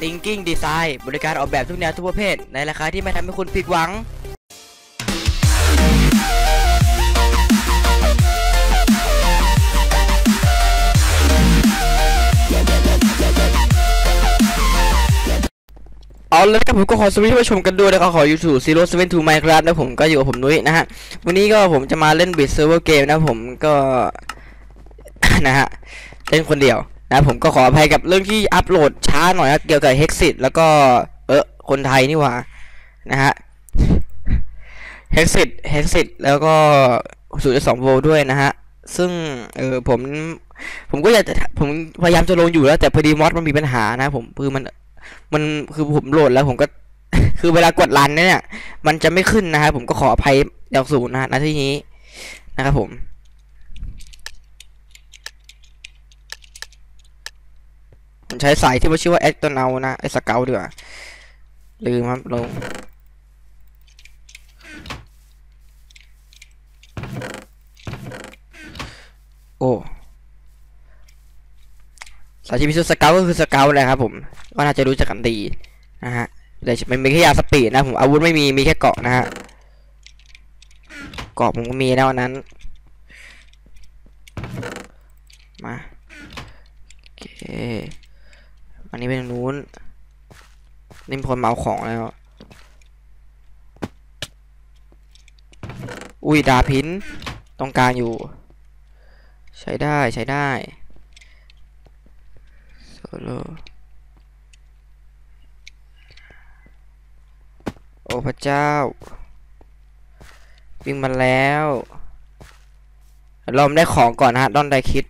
Thinking Design บริการออกแบบทุกแนวทุกประเภท ในราคาที่ไม่ทำให้คุณผิดหวังเอาเลยครับผมก็ขอสวัสดีทผู้ชมกันด้วยนะครับขออยู่สู่ Zero Seven Two Minecraft นะผมก็อยู่กับผมนุ้ยนะฮะวันนี้ก็ผมจะมาเล่นบิดเซิร์ฟเวอร์เกมนะผมก็นะฮะเล่นคนเดียว นะผมก็ขออภัยกับเรื่องที่อัปโหลดช้าหน่อยครับเกี่ยวกับ Hexit แล้วก็เออคนไทยนี่หว่านะฮะ Hexit Hexit แล้วก็0.2โวลต์ด้วยนะฮะ ซึ่งเออผมผมก็อยากจะผมพยายามจะลงอยู่แล้วแต่พอดีมอสมันมีปัญหานะผมคือมันมันคือผมโหลดแล้วผมก็คือเวลากดรันเนี่ย มันจะไม่ขึ้นนะครับผมก็ขออภัยอย่างสูงนะณที่นี้นะครับผม ผมใช้สายที่ว่าชื่อว่าแอคตัวเนานะ ไอสเกลดีกว่าลืมครับลงโอ้สายที่พิสูจน์สเกลก็คือสเกลเลยครับผม ก็น่าจะรู้จักกันดีนะฮะแต่มันมีแค่ยาสปีดนะผมอาวุธไม่มีมีแค่เกาะนะฮะเกาะผมก็มีแล้วอันนั้น มาโอเค อันนี้เป็นทางนู้นนี่มีคนมาเอาของแล้ว อุ้ยดาพินต้องการอยู่ ใช้ได้ใช้ได้โซโลโอ้พระเจ้า วิ่งมาแล้ว เราได้ของก่อนนะฮะดอนไดคิด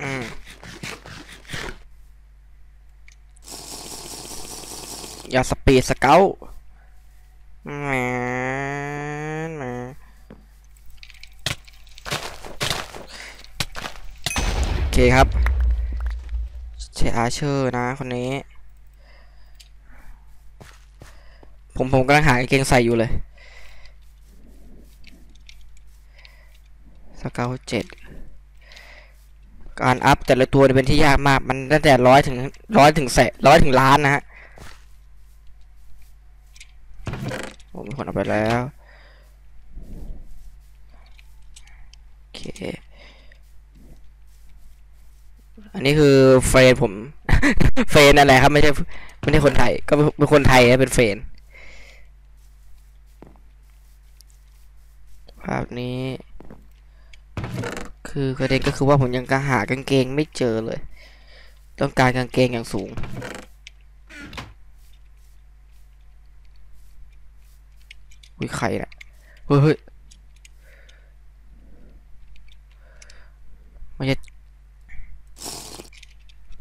อืม อย่าสปีดสเกลแหมแหมโอเคครับเชอาเชอร์นะคนนี้ ผมผมกำลังหากางเกงใส่อยู่เลยสเกลเจ็ดการอัพแต่ละตัวเนี่ยเป็นที่ยากมาก มันตั้งแต่ร้อยถึงร้อยถึงแสนร้อยถึงล้านนะฮะ ผมมีคนเอาไปแล้วโอเคอันนี้คือเฟรนผม เฟรนอะไรครับไม่ใช่ไม่ใช่คนไทย ก็เป็นคนไทยนะเป็นเฟรนภาพนี้ คือประเด็นก็คือว่าผมยังกหากางเกงไม่เจอเลย ต้องการกางเกงอย่างสูง อุ้ยใครน่ะเฮ้ยเฮ้ยไม่ใช่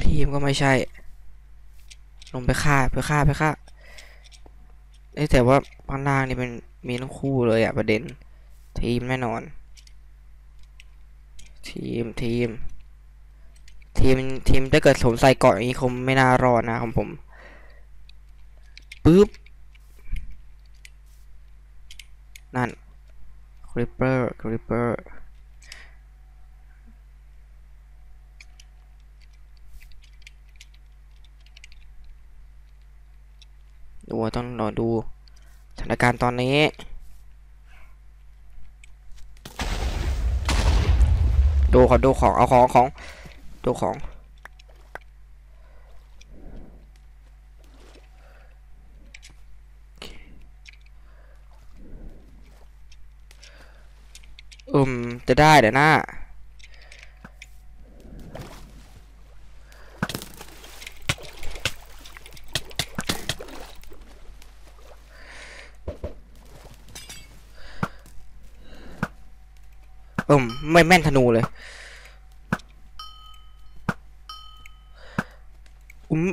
ทีมก็ไม่ใช่ ลงไปฆ่าไปฆ่าไปฆ่าเอ้ยแต่ว่าข้างล่างนี่เป็นมีทั้งคู่เลยอะประเด็น ทีมแน่นอน ทีมทีม ทีมทีมถ้าเกิดผมใส่เกาะอย่างนี้คงไม่น่ารอดนะของผมปึ๊บ นั่นคริปเปอร์คริปเปอร์ดูว่าต้องรอดูสถานการณ์ตอนนี้ ดูขอดูของ เอาของของ ดูของ อืม จะได้เดี๋ยวน้าอืม ไม่แม่นธนูเลย อืม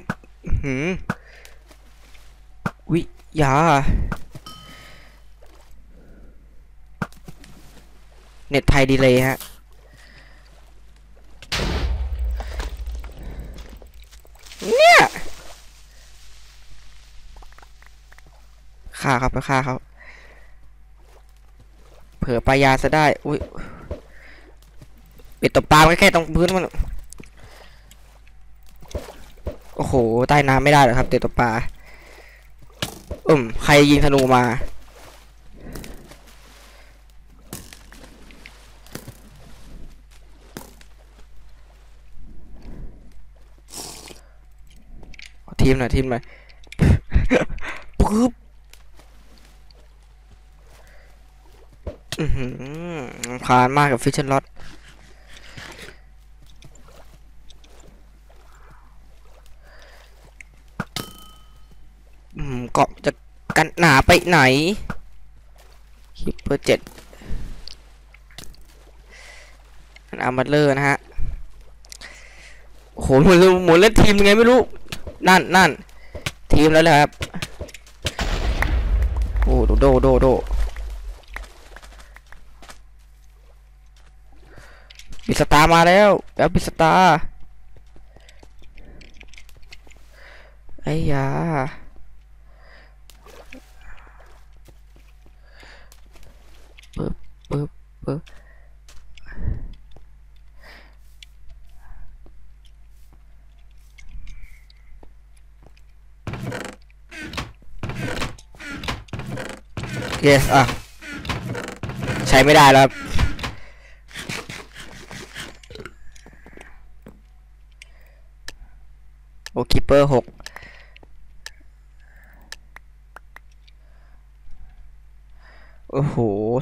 หืมวิยา น็ตไทยดีเลยฮะ เนี่ยฆ่าครับไปฆ่าเขาเผื่อปลายาซะได้ อุ้ยเป็ดตบปลาไว้แค่ตรงพื้นมัน โอ้โห ใต้น้ำไม่ได้หรอครับเต็ดตบปลาอืมใครยิงธนูมา ทีมหน่อยทีมหน่อยปึ๊บอือคาญมากกับฟิชเชอร์ล็อตอืมเกาะจะกันหนาไปไหนฮิปเปอร์เจ็ดอันอาร์มาเลอร์นะฮะโอ้โหหมุนหมุนเล่นทีมยังไงไม่รู้ นั่นนั่นทีมแล้วแหละครับ โอ้โดโดโดโดบิสตามาแล้วแล้วบิสตาไอ้ยาปึ๊บปึ๊บปึ๊บ yes อะ ใช้ไม่ได้แล้วโอคิปเปอร์หกโอ้โห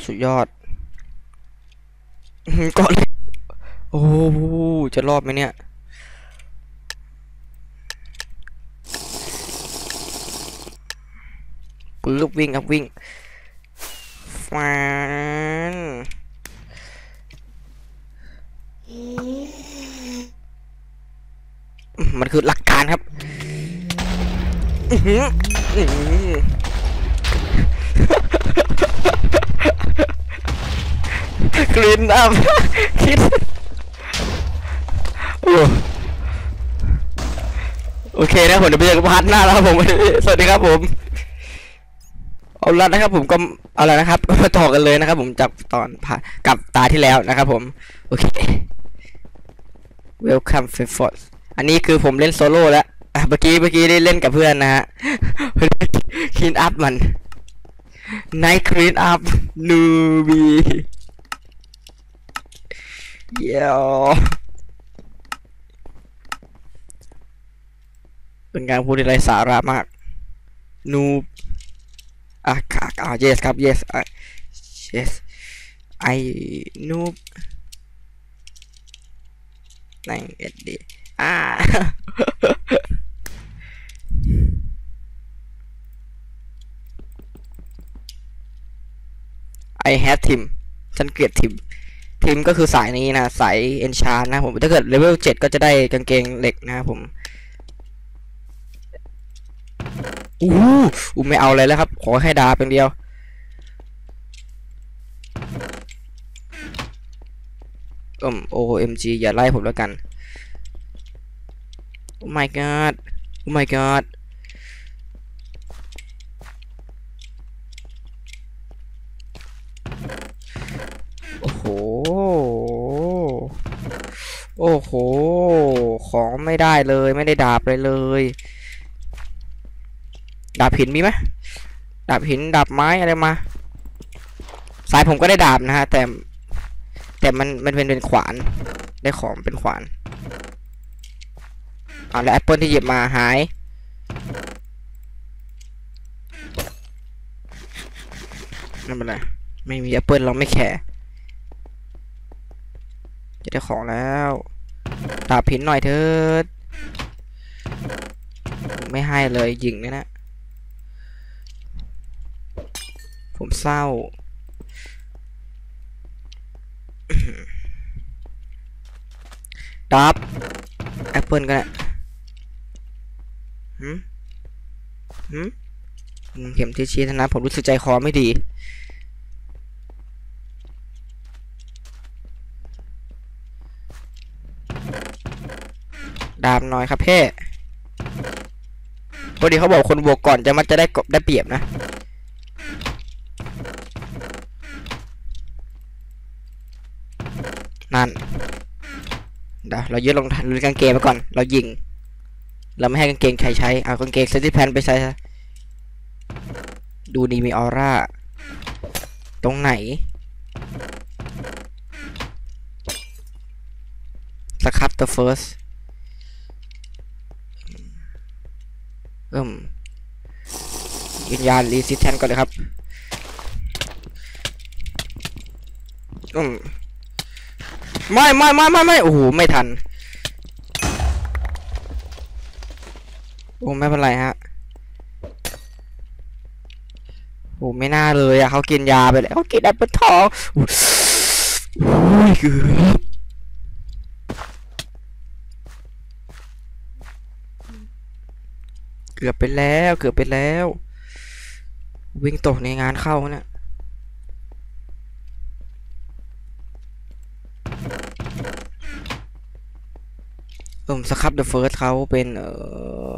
สุดยอดอื้อหือเกาะเลยโอ้โหจะรอดไหมเนี่ยปึ๊บวิ่งครับวิ่ง ฟันมันคือหลักการครับอื้อหืออื้อหือกรีนอัพคิดโอ้โอเคนะผมเดี๋ยวไปเจอกันพาร์ทหน้าแล้วครับผม สวัสดีครับผม เอาละนะครับผมก็เอาละนะครับมาต่อกันเลยนะครับ ผมจากตอนผ่านกับตาที่แล้วนะครับผม โอเค Welcome f a i r f o r c อันนี้คือผมเล่นโซโล่แล้วอะเมื่อกี้เมื่อกี้ได้เล่นกับเพื่อนนะฮะคลีนอัพมัน Night Clean Up นูบีเย้เป็นการพูดที่ไร้สาระมากนู อะค่ะอ่ yes ครับ yes อะ yes I noob ในเอ็ดดีอ่า I had him ฉันเกลียดทิมทิมก็คือสายนี้นะ สายเอนชานนะผม ถ้าเกิดเลเวลเจ็ดก็จะได้กางเกงเหล็กนะครับผม อู้หูไม่เอาเลยแล้วครับ ขอแค่ดาบเป็นเดียว อืม OMG อย่าไล่ผมแล้วกัน Oh my god Oh my god โอ้โห โอ้โห ของไม่ได้เลย ไม่ได้ดาบเลยเลย ดาบหินมีไหมดาบหินดาบไม้อะไรมา สายผมก็ได้ดาบนะฮะ แต่แต่มันมันเป็นเป็นขวาน ได้ของเป็นขวานอ่าแล้วแอปเปิลที่หยิบมาหาย นั่นเป็นไร ไม่มีแอปเปิลเราไม่แคร์จะได้ของแล้วดาบหินหน่อยเถิดไม่ให้เลยยิงเนี่ยนะ ผมเศร้า ดับแอปเปิลกันแหละหืมหืมอืมเข็มที่ชี้เท่านะผมรู้สึกใจคอไม่ดีดาบหน่อยครับเพ่พอดีเขาบอกคนบวกก่อนจะมันจะได้กบได้เปรียบนะ นั่นเดี๋ยวเรายึดรองเท้ารื้อกางเกงไปก่อน เรายิง เราไม่ให้กางเกงใครใช้ เอากางเกงเซติแพนไปใช้ซะดูดีมีออร่า ตรงไหน สครับ the first เอิ่มยืนยานรีซิสแทนก่อนเลยครับ อืม ไม่ไม่ไม่ไม่ไม่โอ้โหไม่ทัน โอ้ไม่เป็นไรฮะโอ้ไม่น่าเลยอะเขากินยาไปแล้วเขากินแอปเปิลทองโอ้ยเกือบเกือบไปแล้ว เกือบไปแล้ว วิ่งตกในงานเข้าเนี่ย เอิ่มสครับเดอะเฟิร์สเขาเป็นเออ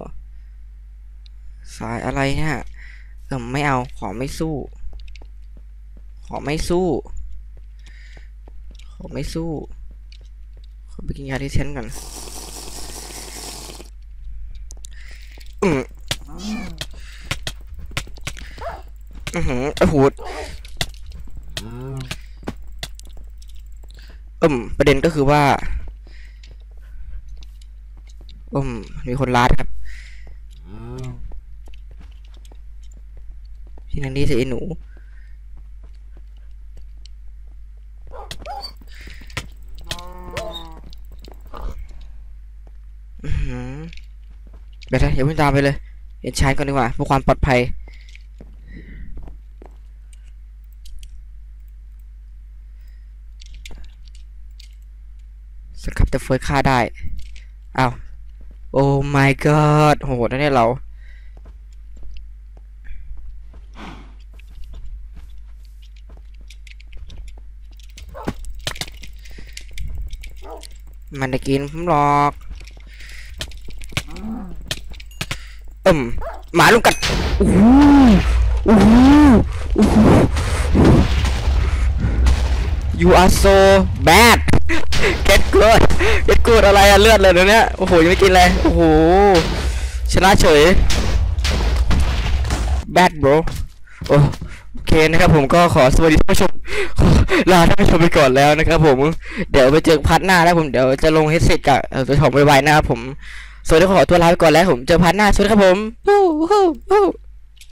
สายอะไรเนี่ยเอิ่มไม่เอาขอไม่สู้ ขอไม่สู้ ขอไม่สู้ ขอไปกินยาที่เชนก่อนอืมอือหือไอ้หูดอืมประเด็นก็คือว่า อืมมีคนลาดครับพี่นันนี่สิไอ้หนู อือหือเดี๋ยวนะอย่าเพิ่งตามไปเลยเห็นชายก่อนดีกว่าเพื่อความปลอดภัยสครับแต่เฟิร์สฆ่าได้ อ้าว โอ้ my god โหดนะเนี่ยเรา มันจะกินผมหรอกอืมหมาลุงกัดโอ้โหโอ้โหโอ้โห you are so bad get good get good อะไรอะเลือดเลยเดี๋ยวนี้โอ้โหยังไม่กินเลยโอ้โหชนะเฉย bad bro โอโอเคนะครับผมก็ขอสวัสดีท่านผู้ชมลาท่านผู้ชมไปก่อนแล้วนะครับผมเดี๋ยวไปเจอพาร์ทหน้าแล้วผมเดี๋ยวจะลงเฮดเซตกับเอ่อตัวของไวๆนะครับผมสวัสดีขอตัวลาไปก่อนแล้วผมเจอพาร์ทหน้าสวัสดีครับผม